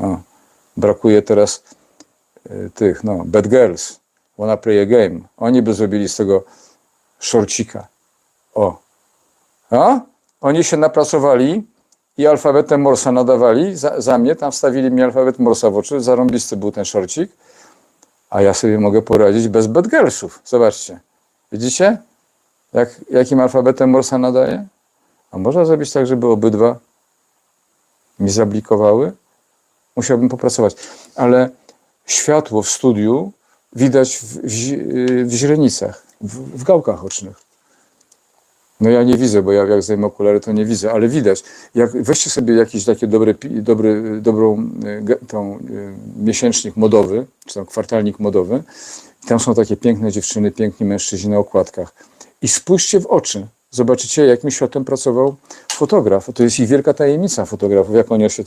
O, brakuje teraz y, tych, no, bad girls, wanna play a game. Oni by zrobili z tego szorcika. O. A? Oni się napracowali i alfabetem Morsa nadawali za, za mnie, tam wstawili mi alfabet Morsa w oczy, zarąbisty był ten szorcik, a ja sobie mogę poradzić bez bad girlsów. Zobaczcie. Widzicie? Jak, jakim alfabetem Morsa nadaje? A można zrobić tak, żeby obydwa mi zablikowały? Musiałbym popracować. Ale światło w studiu widać w, w, w źrenicach, w, w gałkach ocznych. No ja nie widzę, bo ja jak zdejmę okulary, to nie widzę, ale widać. Jak, weźcie sobie jakiś taki dobry, dobry, dobrą ge- tą, y, miesięcznik modowy, czy tam kwartalnik modowy. Tam są takie piękne dziewczyny, piękni mężczyźni na okładkach. I spójrzcie w oczy. Zobaczycie, jakim światem pracował fotograf. To jest ich wielka tajemnica fotografów, jak oni oświetlają